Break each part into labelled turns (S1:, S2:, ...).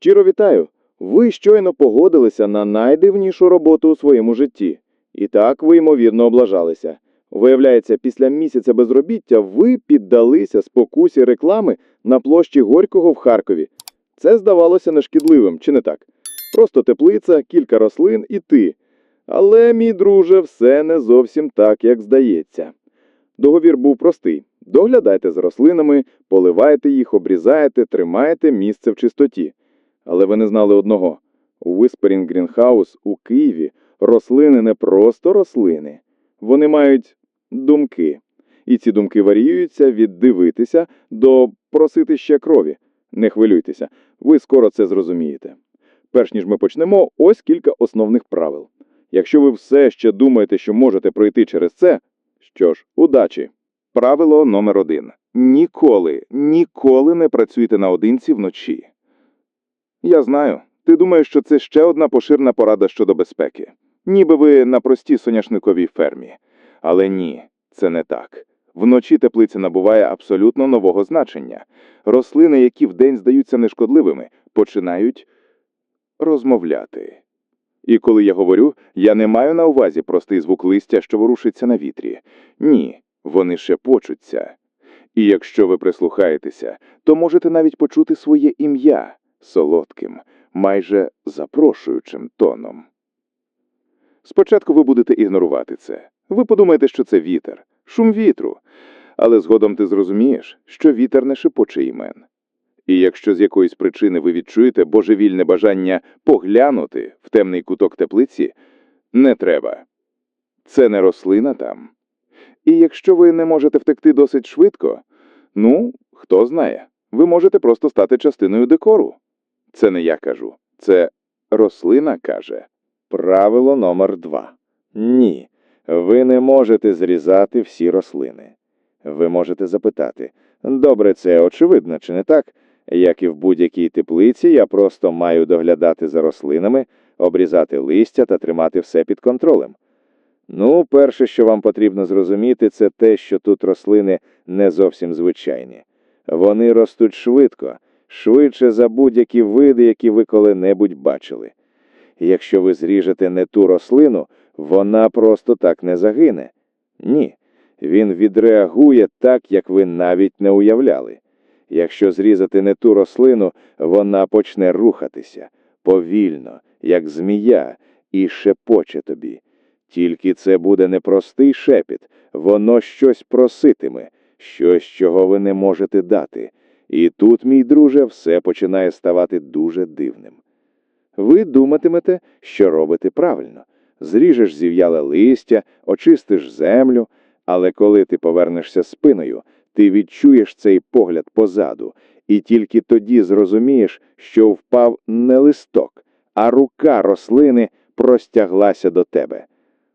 S1: Щиро вітаю! Ви щойно погодилися на найдивнішу роботу у своєму житті. І так ви, ймовірно, облажалися. Виявляється, після місяця безробіття ви піддалися спокусі реклами на площі Горького в Харкові. Це здавалося нешкідливим, чи не так? Просто теплиця, кілька рослин і ти. Але, мій друже, все не зовсім так, як здається. Договір був простий: доглядайте за рослинами, поливайте їх, обрізаєте, тримаєте місце в чистоті. Але ви не знали одного: у Whispering Greenhouse у Києві рослини не просто рослини, вони мають думки. І ці думки варіюються від дивитися до просити ще крові. Не хвилюйтеся, ви скоро це зрозумієте. Перш ніж ми почнемо, ось кілька основних правил. Якщо ви все ще думаєте, що можете пройти через це, що ж, удачі. Правило номер один: ніколи, ніколи не працюйте наодинці вночі. Я знаю, ти думаєш, що це ще одна поширена порада щодо безпеки, ніби ви на простій соняшниковій фермі. Але ні, це не так. Вночі теплиця набуває абсолютно нового значення. Рослини, які вдень здаються нешкодливими, починають розмовляти. І коли я говорю, я не маю на увазі простий звук листя, що ворушиться на вітрі. Ні, вони шепочуться. І якщо ви прислухаєтеся, то можете навіть почути своє ім'я солодким, майже запрошуючим тоном. Спочатку ви будете ігнорувати це. Ви подумаєте, що це вітер, шум вітру. Але згодом ти зрозумієш, що вітер не шепоче імен. І якщо з якоїсь причини ви відчуєте божевільне бажання поглянути в темний куток теплиці, не треба. Це не рослина там. І якщо ви не можете втекти досить швидко, ну, хто знає, ви можете просто стати частиною декору. Це не я кажу, це рослина каже. Правило номер два. Ні, ви не можете зрізати всі рослини. Ви можете запитати, добре, це очевидно, чи не так? Як і в будь-якій теплиці, я просто маю доглядати за рослинами, обрізати листя та тримати все під контролем. Ну, перше, що вам потрібно зрозуміти, це те, що тут рослини не зовсім звичайні. Вони ростуть швидко, швидше за будь-які види, які ви коли-небудь бачили. Якщо ви зріжете не ту рослину, вона просто так не загине. Ні, він відреагує так, як ви навіть не уявляли. Якщо зрізати не ту рослину, вона почне рухатися повільно, як змія, і шепоче тобі. Тільки це буде не простий шепіт, воно щось проситиме, щось, чого ви не можете дати. І тут, мій друже, все починає ставати дуже дивним. Ви думатимете, що робите правильно. Зріжеш зів'яле листя, очистиш землю, але коли ти повернешся спиною, ти відчуєш цей погляд позаду, і тільки тоді зрозумієш, що впав не листок, а рука рослини простяглася до тебе.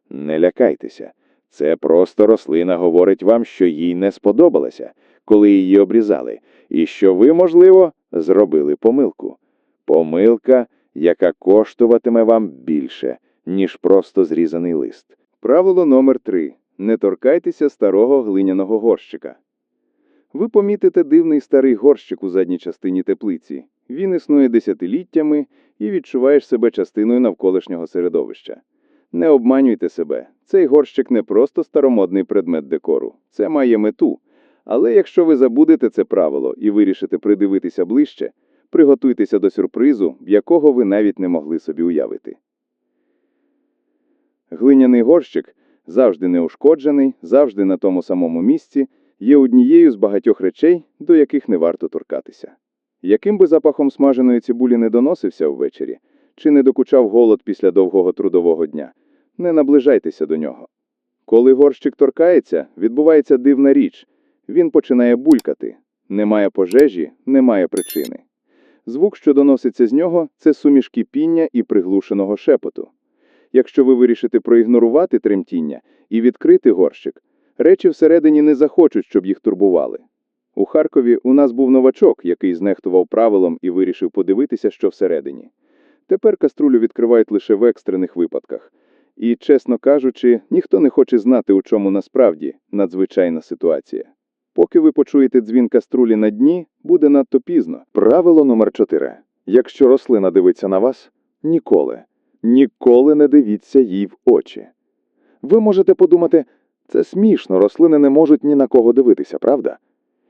S1: Не лякайтеся, це просто рослина говорить вам, що їй не сподобалося, коли її обрізали, і що ви, можливо, зробили помилку. Помилка, яка коштуватиме вам більше, ніж просто зрізаний лист. Правило номер три. Не торкайтеся старого глиняного горщика. Ви помітите дивний старий горщик у задній частині теплиці. Він існує десятиліттями і відчуваєш себе частиною навколишнього середовища. Не обманюйте себе. Цей горщик не просто старомодний предмет декору, це має мету. Але якщо ви забудете це правило і вирішите придивитися ближче, приготуйтеся до сюрпризу, якого ви навіть не могли собі уявити. Глиняний горщик завжди неушкоджений, завжди на тому самому місці, є однією з багатьох речей, до яких не варто торкатися. Яким би запахом смаженої цибулі не доносився ввечері, чи не докучав голод після довгого трудового дня, не наближайтеся до нього. Коли горщик торкається, відбувається дивна річ. Він починає булькати. Немає пожежі, немає причини. Звук, що доноситься з нього, це суміш кипіння і приглушеного шепоту. Якщо ви вирішите проігнорувати тремтіння і відкрити горщик, речі всередині не захочуть, щоб їх турбували. У Харкові у нас був новачок, який знехтував правилом і вирішив подивитися, що всередині. Тепер каструлю відкривають лише в екстрених випадках. І, чесно кажучи, ніхто не хоче знати, у чому насправді надзвичайна ситуація. Поки ви почуєте дзвін каструлі на дні, буде надто пізно. Правило номер 4. Якщо рослина дивиться на вас, ніколи, ніколи не дивіться їй в очі. Ви можете подумати, це смішно, рослини не можуть ні на кого дивитися, правда?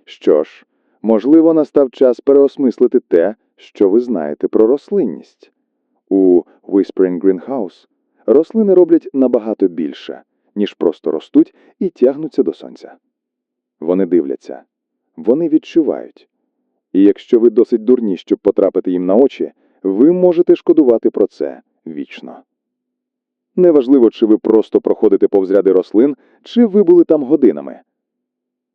S1: Що ж, можливо, настав час переосмислити те, що ви знаєте про рослинність. У Whispering Greenhouse рослини роблять набагато більше, ніж просто ростуть і тягнуться до сонця. Вони дивляться, вони відчувають. І якщо ви досить дурні, щоб потрапити їм на очі, ви можете шкодувати про це вічно. Неважливо, чи ви просто проходите повз ряди рослин, чи ви були там годинами.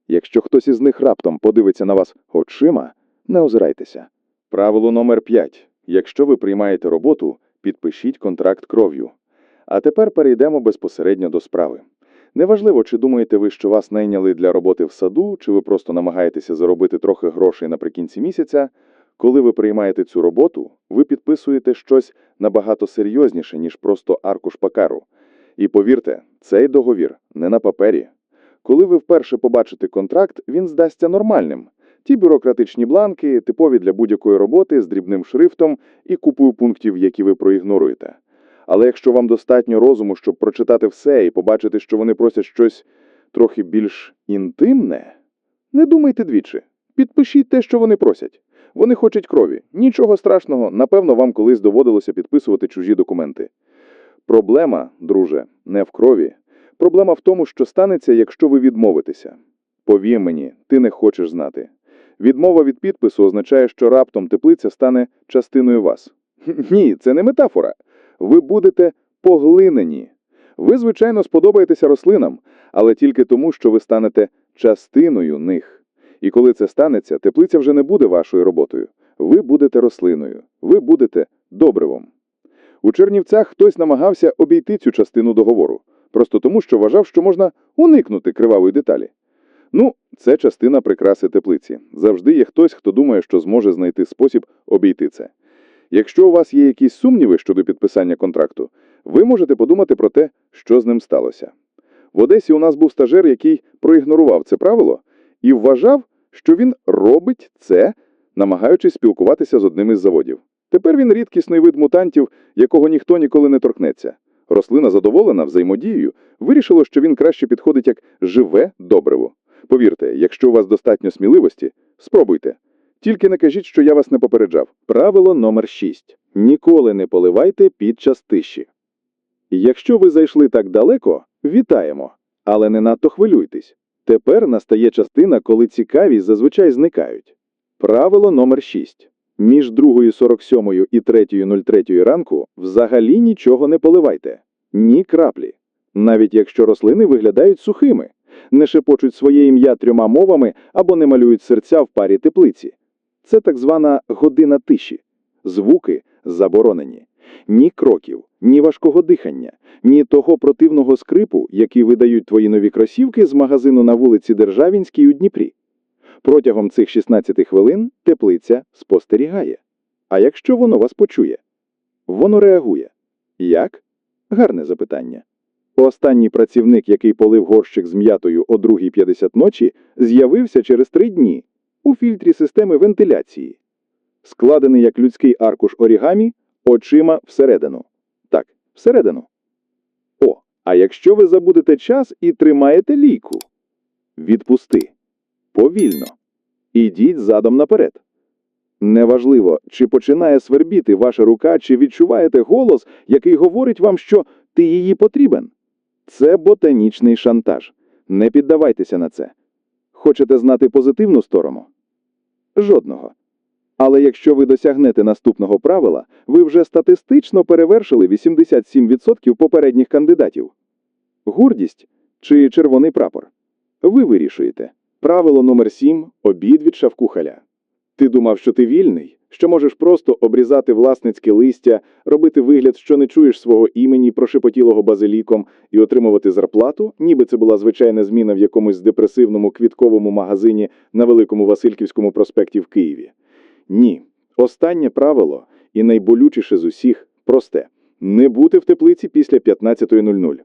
S1: Якщо хтось із них раптом подивиться на вас очима, не озирайтеся. Правило номер 5. Якщо ви приймаєте роботу, підпишіть контракт кров'ю. А тепер перейдемо безпосередньо до справи. Неважливо, чи думаєте ви, що вас найняли для роботи в саду, чи ви просто намагаєтеся заробити трохи грошей наприкінці місяця. Коли ви приймаєте цю роботу, ви підписуєте щось набагато серйозніше, ніж просто аркуш паперу. І повірте, цей договір не на папері. Коли ви вперше побачите контракт, він здасться нормальним. Ті бюрократичні бланки, типові для будь-якої роботи з дрібним шрифтом і купою пунктів, які ви проігноруєте. Але якщо вам достатньо розуму, щоб прочитати все і побачити, що вони просять щось трохи більш інтимне, не думайте двічі. Підпишіть те, що вони просять. Вони хочуть крові. Нічого страшного, напевно, вам колись доводилося підписувати чужі документи. Проблема, друже, не в крові. Проблема в тому, що станеться, якщо ви відмовитеся. Повір мені, ти не хочеш знати. Відмова від підпису означає, що раптом теплиця стане частиною вас. Ні, це не метафора. Ви будете поглинені. Ви, звичайно, сподобаєтеся рослинам, але тільки тому, що ви станете частиною них. І коли це станеться, теплиця вже не буде вашою роботою. Ви будете рослиною, ви будете добривом. У Чернівцях хтось намагався обійти цю частину договору, просто тому, що вважав, що можна уникнути кривавої деталі. Ну, це частина прикраси теплиці. Завжди є хтось, хто думає, що зможе знайти спосіб обійти це. Якщо у вас є якісь сумніви щодо підписання контракту, ви можете подумати про те, що з ним сталося. В Одесі у нас був стажер, який проігнорував це правило і вважав, що він робить це, намагаючись спілкуватися з одним із заводів. Тепер він рідкісний вид мутантів, якого ніхто ніколи не торкнеться. Рослина задоволена взаємодією, вирішила, що він краще підходить як живе добриво. Повірте, якщо у вас достатньо сміливості, спробуйте. Тільки не кажіть, що я вас не попереджав. Правило номер 6. Ніколи не поливайте під час тиші. Якщо ви зайшли так далеко, вітаємо, але не надто хвилюйтесь. Тепер настає частина, коли цікавість зазвичай зникають. Правило номер 6. Між 2.47 і 3.03 ранку взагалі нічого не поливайте. Ні краплі. Навіть якщо рослини виглядають сухими, не шепочуть своє ім'я трьома мовами або не малюють серця в парі теплиці. Це так звана година тиші. Звуки заборонені. Ні кроків, ні важкого дихання, ні того противного скрипу, який видають твої нові кросівки з магазину на вулиці Державінській у Дніпрі. Протягом цих 16 хвилин теплиця спостерігає. А якщо воно вас почує? Воно реагує. Як? Гарне запитання. Останній працівник, який полив горщик з м'ятою о 2.50 ночі, з'явився через три дні у фільтрі системи вентиляції, складений як людський аркуш орігамі, очима всередину. Так, всередину. О, а якщо ви забудете час і тримаєте лійку, відпусти. Повільно. Ідіть задом наперед. Неважливо, чи починає свербіти ваша рука, чи відчуваєте голос, який говорить вам, що ти її потрібен. Це ботанічний шантаж. Не піддавайтеся на це. Хочете знати позитивну сторону? Жодного. Але якщо ви досягнете наступного правила, ви вже статистично перевершили 87% попередніх кандидатів. Гордість чи червоний прапор? Ви вирішуєте. Правило номер 7 – обід від шавкухаля. Ти думав, що ти вільний, що можеш просто обрізати власницьке листя, робити вигляд, що не чуєш свого імені, прошепотілого базиліком, і отримувати зарплату, ніби це була звичайна зміна в якомусь депресивному квітковому магазині на Великому Васильківському проспекті в Києві. Ні. Останнє правило, і найболючіше з усіх, просте – не бути в теплиці після 15.00.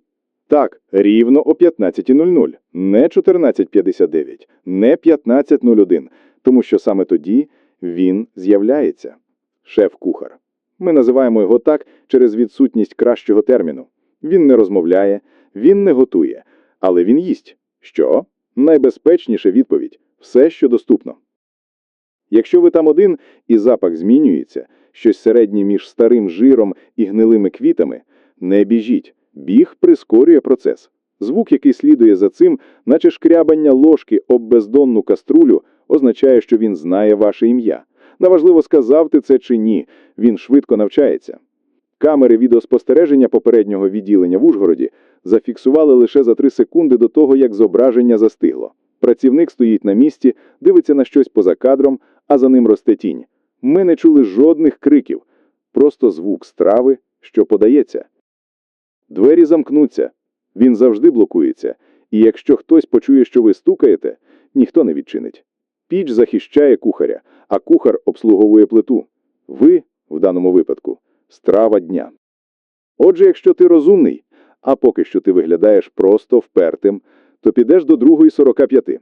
S1: Так, рівно о 15.00, не 14.59, не 15.01, тому що саме тоді він з'являється. шеф-кухар. Ми називаємо його так через відсутність кращого терміну. Він не розмовляє, він не готує, але він їсть. Що? Найбезпечніша відповідь все, що доступно. Якщо ви там один і запах змінюється, щось середнє між старим жиром і гнилими квітами, не біжіть. Біг прискорює процес. Звук, який слідує за цим, наче шкрябання ложки об бездонну каструлю, означає, що він знає ваше ім'я. Неважливо, сказав ти це чи ні, він швидко навчається. Камери відеоспостереження попереднього відділення в Ужгороді зафіксували лише за три секунди до того, як зображення застигло. Працівник стоїть на місці, дивиться на щось поза кадром, а за ним росте тінь. Ми не чули жодних криків, просто звук страви, що подається. Двері замкнуться. Він завжди блокується, і якщо хтось почує, що ви стукаєте, ніхто не відчинить. Піч захищає кухаря, а кухар обслуговує плиту. Ви, в даному випадку, страва дня. Отже, якщо ти розумний, а поки що ти виглядаєш просто впертим, то підеш до другої 45.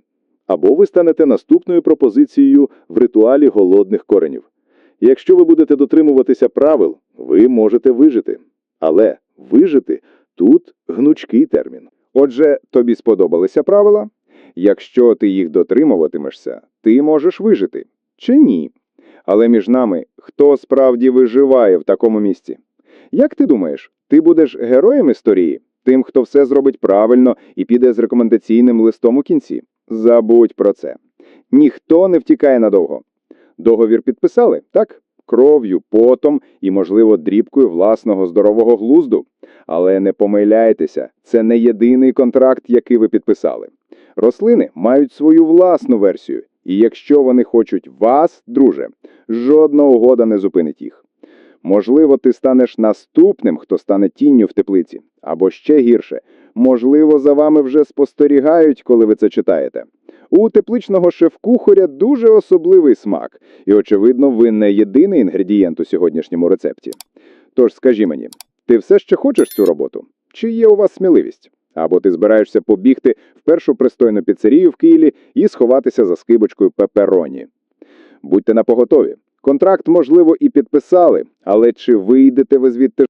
S1: Або ви станете наступною пропозицією в ритуалі голодних коренів. Якщо ви будете дотримуватися правил, ви можете вижити. Але вижити тут гнучкий термін.
S2: Отже, тобі сподобалися правила? Якщо ти їх дотримуватимешся, ти можеш вижити. Чи ні? Але між нами, хто справді виживає в такому місці? Як ти думаєш, ти будеш героєм історії? Тим, хто все зробить правильно і піде з рекомендаційним листом у кінці? Забудь про це. Ніхто не втікає надовго. Договір підписали, так? Кров'ю, потом і, можливо, дрібкою власного здорового глузду. Але не помиляйтеся, це не єдиний контракт, який ви підписали. Рослини мають свою власну версію, і якщо вони хочуть вас, друже, жодна угода не зупинить їх. Можливо, ти станеш наступним, хто стане тінню в теплиці, або ще гірше, можливо, за вами вже спостерігають, коли ви це читаєте. У тепличного шеф-кухаря дуже особливий смак, і, очевидно, ви не єдиний інгредієнт у сьогоднішньому рецепті. Тож скажи мені, ти все ще хочеш цю роботу? Чи є у вас сміливість? Або ти збираєшся побігти в першу пристойну піцерію в Києві і сховатися за скибочкою пепероні? Будьте напоготові. Контракт, можливо, і підписали, але чи вийдете ви звідти